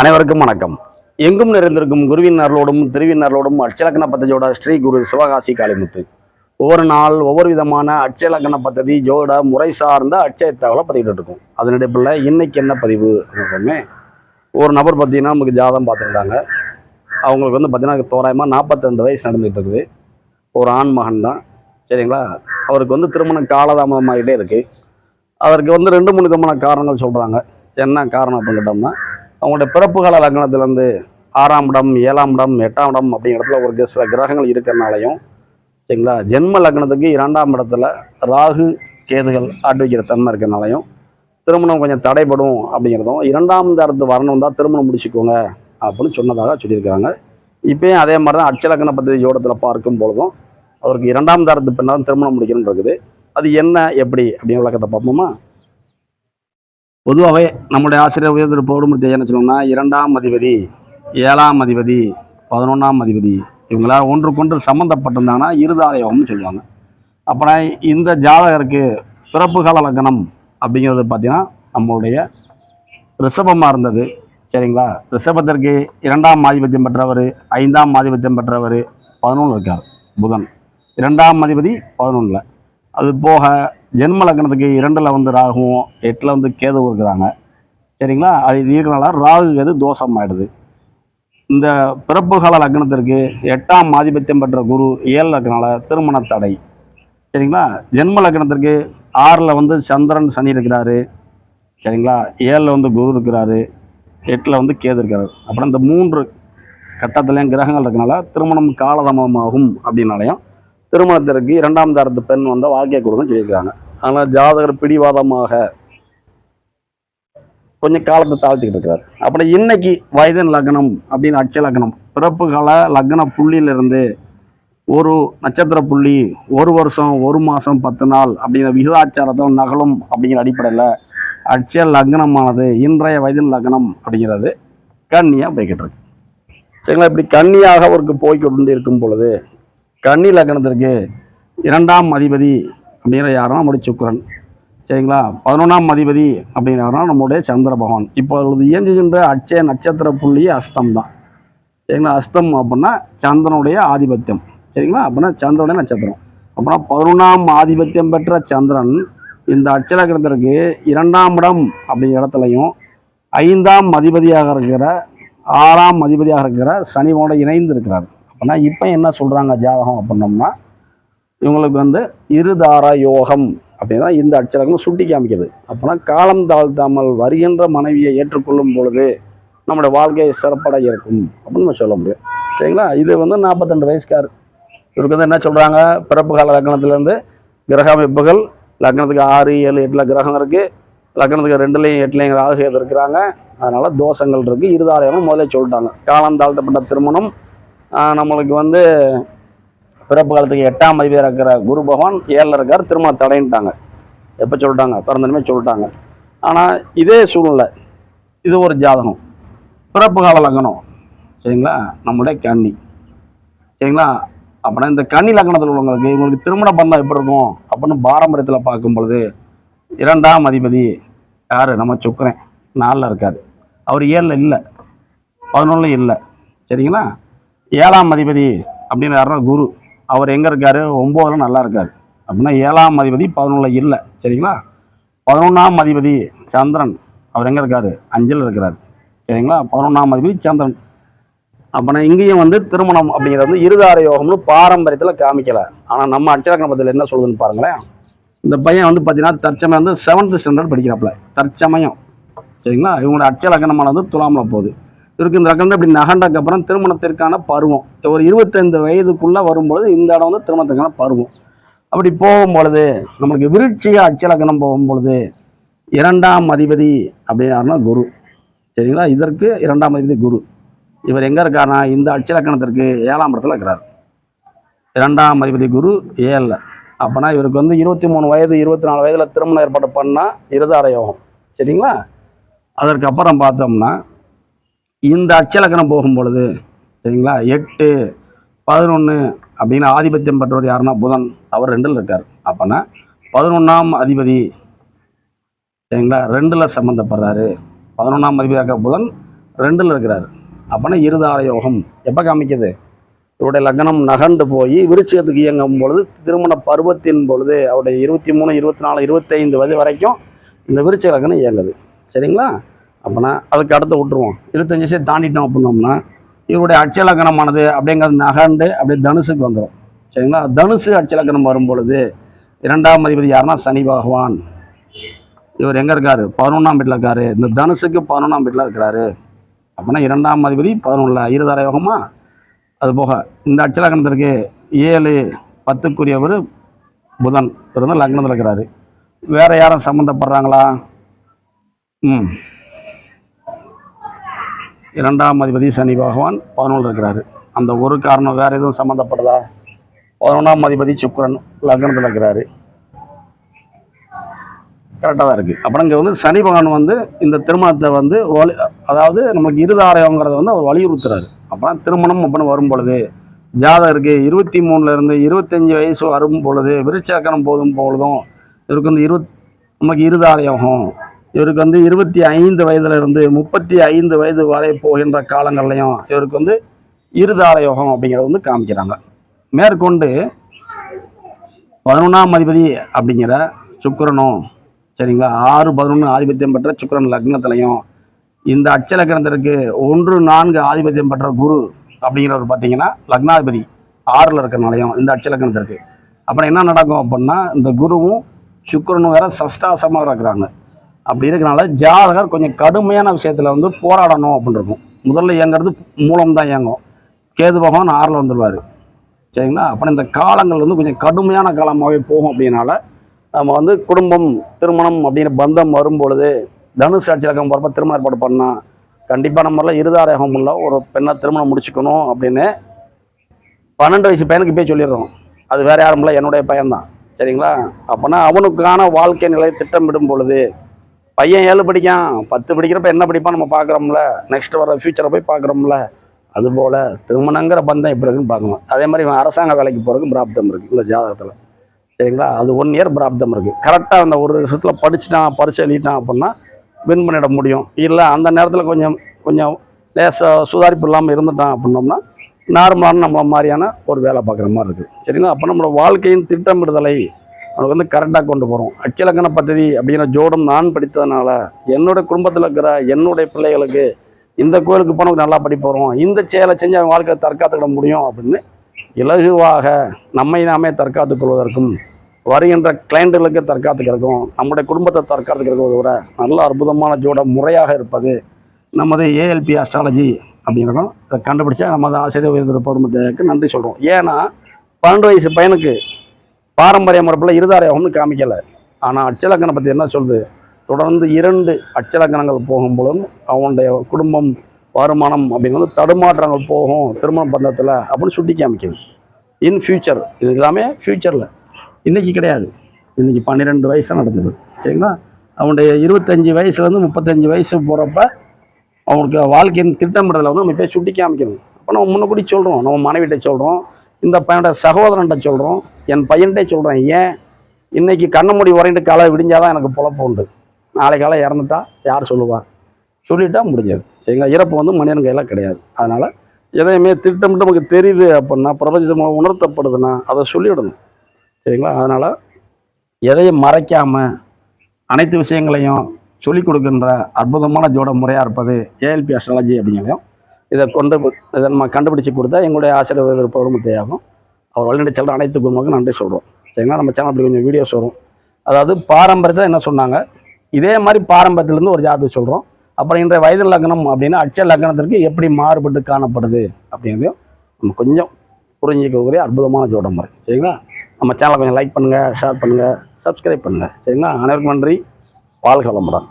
அனைவருக்கும் வணக்கம். எங்கும் நிறைந்திருக்கும் குருவின் அருளோடும் திருவின் அருளோடும் அட்சலக்கண பத்ததியோட ஸ்ரீ குரு சிவகாசி காளிமுத்து. ஒவ்வொரு நாள் ஒவ்வொரு விதமான அட்சலக்கண பத்ததி ஜோட முறை சார்ந்த அட்சய தகவலை பதிவிட்டு இருக்கோம். அதனுடைய இன்னைக்கு என்ன பதிவு அப்படின்னே ஒரு நபர் பார்த்தீங்கன்னா நமக்கு ஜாதம் பார்த்துருந்தாங்க. அவங்களுக்கு வந்து பார்த்தீங்கன்னா தோராயமாக நாற்பத்தி வயசு நடந்துகிட்டு இருக்குது. ஒரு ஆண் மகன் தான். சரிங்களா? அவருக்கு வந்து திருமணம் காலதாமதமாகிட்டே இருக்குது அதற்கு வந்து ரெண்டு மூணு விதமான காரணங்கள் சொல்கிறாங்க என்ன காரணம் அப்படின்னு கேட்டோம்னா அவங்களோட பிறப்புகால லக்னத்திலேருந்து லக்னத்துலேருந்து ஆறாம் இடம் ஏழாம் இடம் எட்டாம் இடம் அப்படிங்கிற இடத்துல ஒரு சில கிரகங்கள் இருக்கிறனாலையும் சரிங்களா? ஜென்ம லக்னத்துக்கு இரண்டாம் இடத்துல ராகு கேதுகள் ஆட்டு வைக்கிற தன்மை இருக்கிறனாலையும் திருமணம் கொஞ்சம் தடைபடும் அப்படிங்கிறதும் இரண்டாம் தரத்து வரணும் தான் திருமணம் முடிச்சுக்கோங்க அப்படின்னு சொன்னதாக சொல்லியிருக்காங்க இப்பயும் அதே மாதிரி தான் அச்சலக்கண பദ്ധதி ஜோடத்தில் பார்க்கும் பொழுதும் அவருக்கு இரண்டாம் தரத்து பின்னால் திருமணம் முடிக்கணும்னு இருக்குது. அது என்ன எப்படி அப்படிங்கிற விளக்கத்தை பார்ப்போமா? பொதுவாகவே நம்முடைய ஆசிரியர் உயர்ந்த பௌர்ணமூர்த்தி என்ன சொல்லணும்னா இரண்டாம் அதிபதி ஏழாம் அதிபதி பதினொன்றாம் அதிபதி இவங்களா ஒன்றுக்கொன்று சம்மந்தப்பட்டிருந்தாங்கன்னா இருதார யோகம்னு சொல்லுவாங்க. அப்புறம் இந்த ஜாதகருக்கு பிறப்பு கால அப்படிங்கிறது பார்த்திங்கன்னா நம்மளுடைய ரிஷபமாக இருந்தது. சரிங்களா? ரிஷபத்திற்கு இரண்டாம் ஆதிபத்தியம் பெற்றவர் ஐந்தாம் ஆதிபத்தியம் பெற்றவர் பதினொன்று இருக்கார் புதன். இரண்டாம் அதிபதி பதினொன்றில் அது போக ஜென்ம லக்னத்துக்கு இரண்டில் வந்து ராகுவும் எட்டில் வந்து கேது இருக்கிறாங்க. சரிங்களா? அது இருக்கிறனால ராகு கேது தோஷம் ஆயிடுது இந்த பிறப்பு கால லக்னத்திற்கு எட்டாம் ஆதிபத்தியம் பெற்ற குரு ஏழில் லக்னால திருமண தடை. சரிங்களா? ஜென்ம லக்னத்திற்கு ஆறில் வந்து சந்திரன் சனி இருக்கிறாரு. சரிங்களா? ஏழில் வந்து குரு இருக்கிறாரு. எட்டில் வந்து கேது இருக்கிறார் அப்புறம் இந்த மூன்று கட்டத்துலேயும் கிரகங்கள் இருக்கனால திருமணம் காலதாமதமாகும் அப்படின்னாலையும் திருமணத்திற்கு இரண்டாம் தரத்து பெண் வந்த வாழ்க்கை கொடுங்கன்னு சொல்லியிருக்காங்க. ஆனால் ஜாதகர் பிடிவாதமாக கொஞ்சம் காலத்தை தாழ்த்திக்கிட்டு இருக்கிறார் அப்புறம் இன்னைக்கு வயதின் லக்னம் அப்படின்னு அட்ச லக்னம் பிறப்பு கால லக்ன புள்ளியிலிருந்து ஒரு நட்சத்திர புள்ளி ஒரு வருஷம் ஒரு மாதம் பத்து நாள் அப்படிங்கிற விகிதாச்சாரத்தில் நகலும் அப்படிங்கிற அடிப்படையில் அட்சய லக்னமானது இன்றைய வயதின் லக்னம் அப்படிங்கிறது கன்னியாக போய்கிட்டு இருக்கு. சரிங்களா? இப்படி கன்னியாக அவருக்கு போய்கொண்டு இருக்கும் பொழுது கன்னி லக்னத்திற்கு இரண்டாம் அதிபதி அப்படிங்கிற யாருன்னா நம்முடைய சுக்கரன். சரிங்களா? பதினொன்றாம் அதிபதி அப்படிங்கிறனா நம்முடைய சந்திர பகவான். இப்பொழுது இயங்குகின்ற அச்சய நட்சத்திர புள்ளி அஸ்தம் தான். சரிங்களா? அஸ்தம் அப்படின்னா சந்திரனுடைய ஆதிபத்தியம். சரிங்களா? அப்படின்னா சந்திரனுடைய நட்சத்திரம். அப்படின்னா பதினொன்றாம் ஆதிபத்தியம் பெற்ற சந்திரன் இந்த அட்சலக்கணத்திற்கு இரண்டாம் இடம் அப்படிங்கிற இடத்துலையும் ஐந்தாம் அதிபதியாக இருக்கிற ஆறாம் அதிபதியாக இருக்கிற சனிவோட இணைந்து இருக்கிறார் அப்படின்னா இப்போ என்ன சொல்கிறாங்க ஜாதகம் அப்படின்னோம்னா இவங்களுக்கு வந்து இருதார யோகம் அப்படின்னா இந்த அட்சரகம் சுட்டி காமிக்குது. அப்போனா காலம் தாழ்த்தாமல் வருகின்ற மனைவியை ஏற்றுக்கொள்ளும் பொழுது நம்முடைய வாழ்க்கை சிறப்பட இருக்கும் அப்படின்னு நம்ம சொல்ல முடியும். சரிங்களா? இது வந்து நாற்பத்தெண்டு வயசுக்கார். இவருக்கு வந்து என்ன சொல்கிறாங்க பிறப்பு கால லக்னத்துலேருந்து கிரக அமைப்புகள் லக்னத்துக்கு ஆறு ஏழு எட்டில் கிரகம் இருக்குது லக்னத்துக்கு ரெண்டுலேயும் எட்டுலேயும் ராகு இருக்கிறாங்க. அதனால் தோஷங்கள் இருக்குது இருதாலயமும் முதல்ல சொல்லிட்டாங்க. காலம் தாழ்த்தப்பட்ட திருமணம் நம்மளுக்கு வந்து பிறப்பு காலத்துக்கு எட்டாம் அதிபதியாக இருக்கிற குரு பகவான் ஏழில் இருக்கார் திரும்ப தடைன்ட்டாங்க. எப்போ சொல்லிட்டாங்க? பிறந்தனமே சொல்லிட்டாங்க. ஆனால் இதே சூழ்நிலை. இது ஒரு ஜாதகம். பிறப்பு கால லக்னம் சரிங்களா? நம்மளுடைய கன்னி. சரிங்களா? அப்படின்னா இந்த கன்னி லக்னத்தில் உள்ளவங்களுக்கு இவங்களுக்கு திருமண பந்தம் எப்படி இருக்கும்? அப்படின்னு பாரம்பரியத்தில் பார்க்கும் பொழுது இரண்டாம் அதிபதி யார்? நம்ம சுக்கரன். நாலில் இருக்கார். அவர் ஏழில் இல்லை. பதினொன்றில் இல்லை. சரிங்களா? ஏழாம் அதிபதி அப்படின்னு யாருன்னா குரு. அவர் எங்கே இருக்காரு? ஒம்போதுல நல்லா இருக்கார். அப்படின்னா ஏழாம் அதிபதி பதினொன்றில் இல்லை. சரிங்களா? பதினொன்றாம் அதிபதி சந்திரன் அவர் எங்கே இருக்காரு? அஞ்சில் இருக்கிறார். சரிங்களா? பதினொன்றாம் அதிபதி சந்திரன். அப்போனா இங்கேயும் வந்து திருமணம் அப்படிங்கிறது வந்து இருதார யோகம்னு பாரம்பரியத்தில் காமிக்கலை. ஆனால் நம்ம அச்சரக்கிரமத்தில் என்ன சொல்லுதுன்னு பாருங்களேன். இந்த பையன் வந்து பார்த்தீங்கன்னா தற்சமயம் வந்து செவன்த் ஸ்டாண்டர்ட் படிக்கிறாப்புல. தற்சமயம். சரிங்களா? இவங்களோட அட்சலக்கணமான வந்து துலாமில் போகுது. இவருக்கு இந்த ரகம் இப்படி நகண்டக்கு அப்புறம் திருமணத்திற்கான பருவம். ஒரு இருபத்தைந்து வயதுக்குள்ளே வரும்பொழுது இந்த இடம் வந்து திருமணத்துக்கான பருவம். அப்படி போகும்பொழுது நம்மளுக்கு விருட்சிக அச்சலக்கணம் போகும்பொழுது இரண்டாம் அதிபதி அப்படின்னாருன்னா குரு. சரிங்களா? இதற்கு இரண்டாம் அதிபதி குரு. இவர் எங்கே இருக்காருன்னா இந்த அச்சலக்கணத்திற்கு ஏழாம் இடத்துல இருக்கிறார். இரண்டாம் அதிபதி குரு ஏழில் அப்போனா இவருக்கு வந்து இருபத்தி மூணு வயது இருபத்தி நாலு வயதில் திருமணம் ஏற்பாடு பண்ணால் இருதார யோகம் சரிங்களா? அதற்கு அப்புறம் பார்த்தோம்னா இந்த அச்சலக்கணம் போகும் பொழுது சரிங்களா? எட்டு பதினொன்று அப்படின்னு ஆதிபத்தியம் பெற்றவர் யாருன்னா புதன். அவர் ரெண்டில் இருக்கார். அப்போனா பதினொன்றாம் அதிபதி சரிங்களா? ரெண்டில் சம்மந்தப்படுறாரு பதினொன்றாம் அதிபதியாக இருக்க புதன் ரெண்டில் இருக்கிறார். அப்போனா இருதார யோகம். எப்போ காமிக்குது? இவருடைய லக்னம் நகண்டு போய் விருச்சிகத்துக்கு இயங்கும் பொழுது திருமண பருவத்தின் பொழுது அவருடைய இருபத்தி மூணு இருபத்தி நாலு இருபத்தைந்து வயது வரைக்கும் இந்த விருச்சிக லக்னம் இயங்குது. சரிங்களா? அப்படின்னா அதுக்கு அடுத்து விட்டுருவோம். இருபத்தஞ்சு வயசு தாண்டிட்டோம் அப்படின்னோம்னா இவருடைய அட்சலக்கணமானது அப்படிங்கிறது நகண்டு அப்படியே தனுசுக்கு வந்துடும் சரிங்களா? தனுசு அட்சலக்கணம் வரும் பொழுது இரண்டாம் அதிபதி யாருன்னா? சனி பகவான். இவர் எங்கே இருக்காரு? பதினொன்றாம் வீட்டில் இருக்காரு. இந்த தனுசுக்கு பதினொன்றாம் வீட்டில் இருக்கிறாரு. அப்படின்னா இரண்டாம் அதிபதி பதினொன்றில் இருதார யோகமா? அது போக இந்த அட்சலக்கணத்திற்கு ஏழு பத்துக்குரியவர் புதன். இவர் லக்னத்தில் இருக்கிறாரு. வேறு யாரும் சம்மந்தப்படுறாங்களா ம். இரண்டாம் அதிபதி சனி பகவான் பதினொன்று இருக்கிறாரு. அந்த ஒரு காரணம் வேறு எதுவும் சம்மந்தப்படுதா பதினொன்றாம் அதிபதி சுக்கரன் லக்னத்தில் இருக்கிறாரு. கரெக்டாக தான் இருக்குது அப்புறம் இங்கே வந்து சனி பகவான் வந்து இந்த திருமணத்தை வந்து வலி அதாவது நமக்கு இருதாரயங்கிறத வந்து அவர் வலியுறுத்துறாரு. அப்புறம் திருமணம் அப்படின்னு வரும் பொழுது ஜாதகருக்கு இருபத்தி மூணுலேருந்து இருபத்தஞ்சி வயசு வரும் பொழுது விருச்சக்கரம் போதும் பொழுதும் இவருக்கு வந்து இருபத் நமக்கு இருதாரயோகம். இவருக்கு வந்து இருபத்தி ஐந்து வயதுல இருந்து முப்பத்தி ஐந்து வயது வரை போகின்ற காலங்கள்லையும் இவருக்கு வந்து இருதார யோகம் அப்படிங்கிறத வந்து காமிக்கிறாங்க. மேற்கொண்டு பதினொன்றாம் அதிபதி அப்படிங்கிற சுக்கரனும் சரிங்களா? ஆறு பதினொன்று ஆதிபத்தியம் பெற்ற சுக்கரன் லக்னத்திலையும் இந்த அச்சலக்கணத்திற்கு ஒன்று நான்கு ஆதிபத்தியம் பெற்ற குரு அப்படிங்கிறவர் பார்த்தீங்கன்னா லக்னாதிபதி ஆறில் இருக்கிறனாலையும் இந்த அச்சலக்கணத்திற்கு அப்புறம் என்ன நடக்கும் அப்படின்னா இந்த குருவும் சுக்கரனும் வேற சஷ்டாசமாக இருக்கிறாங்க. அப்படி இருக்கனால ஜாதகர் கொஞ்சம் கடுமையான விஷயத்தில் வந்து போராடணும் அப்படின்னு முதல்ல இயங்குறது மூலம் தான் இயங்கும். கேது பகவான் ஆறில் வந்துடுவார் சரிங்களா? அப்புறம் இந்த காலங்கள் வந்து கொஞ்சம் கடுமையான காலமாகவே போகும் அப்படின்னால நம்ம வந்து குடும்பம் திருமணம் அப்படிங்கிற பந்தம் வரும்பொழுது தனுஷ் அட்சலக்கம் போகிறப்ப திருமண ஏற்பாடு பண்ணால் கண்டிப்பாக நம்மளால் இருதாரகம் இல்லை. ஒரு பெண்ணை திருமணம் முடிச்சுக்கணும் அப்படின்னு பன்னெண்டு வயசு பையனுக்கு போய் சொல்லிடுறோம். அது வேறு யாரும் இல்லை. என்னுடைய பையன்தான். சரிங்களா? அப்போனா அவனுக்கான வாழ்க்கை நிலையை திட்டமிடும் பொழுது பையன் ஏழு படிக்கான் பத்து படிக்கிறப்ப என்ன படிப்பான் நம்ம பார்க்குறோம்ல. நெக்ஸ்ட் வர ஃபியூச்சரை போய் பார்க்குறோம்ல. அதுபோல் திருமணங்கிற பந்தம் எப்படி இருக்குன்னு பார்க்கணும். அதே மாதிரி இவன் அரசாங்க வேலைக்கு போகிறதுக்கு பிராப்தம் இருக்குது இல்லை ஜாதகத்தில். சரிங்களா? அது ஒன் இயர் பிராப்தம் இருக்குது கரெக்டாக அந்த ஒரு வருஷத்தில் படிச்சுட்டான் பரிசு எழுதிட்டான் அப்படின்னா வின் பண்ணிட முடியும். இல்லை அந்த நேரத்தில் கொஞ்சம் கொஞ்சம் லேசாக சுதாரிப்பு இல்லாமல் இருந்துட்டான் அப்படின்னோம்னா நார்மலான நம்ம மாதிரியான ஒரு வேலை பார்க்குற மாதிரி இருக்குது சரிங்களா? அப்போ நம்மளோட வாழ்க்கையின் திட்டமிடுதலை அவனுக்கு வந்து கரெக்டாக கொண்டு போகிறோம் அச்சலக்கண பദ്ധதி அப்படிங்கிற ஜோடம் நான் படித்ததுனால என்னுடைய குடும்பத்தில் இருக்கிற என்னுடைய பிள்ளைகளுக்கு இந்த கோயிலுக்கு போனவங்க நல்லா படிப்பு இந்த செயலை செஞ்சு அவன் வாழ்க்கையை தற்காத்துக்கிட முடியும் அப்படின்னு இலகுவாக நம்மை நாமே தற்காத்துக் கொள்வதற்கும் வருகின்ற கிளைண்டுகளுக்கு தற்காத்துக்கிறதுக்கும் நம்முடைய குடும்பத்தை தற்காத்துக்கிறதுக்கும் விட நல்ல அற்புதமான ஜோடம் முறையாக இருப்பது நமது ஏஎல்பி அஸ்ட்ராலஜி அப்படிங்கிறதும் கண்டுபிடிச்சா நமது ஆசிரியர் உயர்ந்த பொறுமத்துக்கு நன்றி சொல்கிறோம் ஏன்னா பன்னெண்டு வயசு பையனுக்கு பாரம்பரிய முறைப்பில் இருதாரயோகம்னு காமிக்கலை. ஆனால் அச்சலக்கணை பற்றி என்ன சொல்லுது தொடர்ந்து இரண்டு அச்சலக்கணங்கள் போகும்போதும் அவனுடைய குடும்பம் வருமானம் அப்படிங்கிறது தடுமாற்றங்கள் போகும் திருமண பந்தத்தில் அப்படின்னு சுட்டி காமிக்குது. In future. இது எல்லாமே ஃப்யூச்சரில். இன்றைக்கி கிடையாது. இன்றைக்கி பன்னிரெண்டு வயசு நடந்தது. சரிங்களா? அவனுடைய இருபத்தஞ்சி வயசுலேருந்து முப்பத்தஞ்சு வயசு போகிறப்ப அவனுக்கு வாழ்க்கையின் திட்டமிடுதலை வந்து நம்ம போய் சுட்டி காமிக்கணும். அப்போ நம்ம முன்னக்கூடி சொல்கிறோம் நம்ம மனைவிட்ட சொல்கிறோம் இந்த பையனோட சகோதரன்ட்ட சொல்கிறோம் என் பையன்கிட்டே சொல்கிறேன் ஏன்? இன்னைக்கு கண்ண மூடி உரைண்டு காலை விடிஞ்சாதான் எனக்கு பொழப்பு உண்டு. நாளை காலை இறந்துட்டா யார் சொல்லுவார் சொல்லிட்டா முடிஞ்சது. சரிங்களா? இறப்பு வந்து மனிதன் கையில் கிடையாது. அதனால் எதையுமே திட்டமிட்டு நமக்கு தெரியுது அப்படின்னா பிரபஞ்சமாக உணர்த்தப்படுதுன்னா அதை சொல்லிவிடணும் சரிங்களா? அதனால் எதையும் மறைக்காமல் அனைத்து விஷயங்களையும் சொல்லிக் கொடுக்கின்ற அற்புதமான ஜோட முறையாக இருப்பது ஏஎல்பி அஸ்ட்ராலஜி அப்படிங்கிறதையும் இதை கொண்டு இதை நம்ம கண்டுபிடிச்சி கொடுத்தா எங்களுடைய ஆசிரியர் பொறுமத்தையாகும் அவர் வழிநடை செல்கிற அனைத்து குடும்பங்களுக்கும் நன்றி சொல்கிறோம் சரிங்களா? நம்ம சேனல் அப்படி கொஞ்சம் வீடியோஸ் வரும். அதாவது பாரம்பரியத்தில் என்ன சொன்னாங்க? இதே மாதிரி பாரம்பரியத்திலேருந்து ஒரு ஜாதகம் சொல்கிறோம் அப்புறம் இன்றைய வயது லக்னம் அப்படின்னா அட்ச லக்னத்திற்கு எப்படி மாறுபட்டு காணப்படுது அப்படிங்கிறதையும் நம்ம கொஞ்சம் புரிஞ்சிக்கக்கூடிய அற்புதமான ஜோட முறை. சரிங்களா? நம்ம சேனலை கொஞ்சம் லைக் பண்ணுங்கள் ஷேர் பண்ணுங்கள் சப்ஸ்கிரைப் பண்ணுங்கள் சரிங்களா? அனைவருக்கும் நன்றி. வாழ்க வளமுடன்.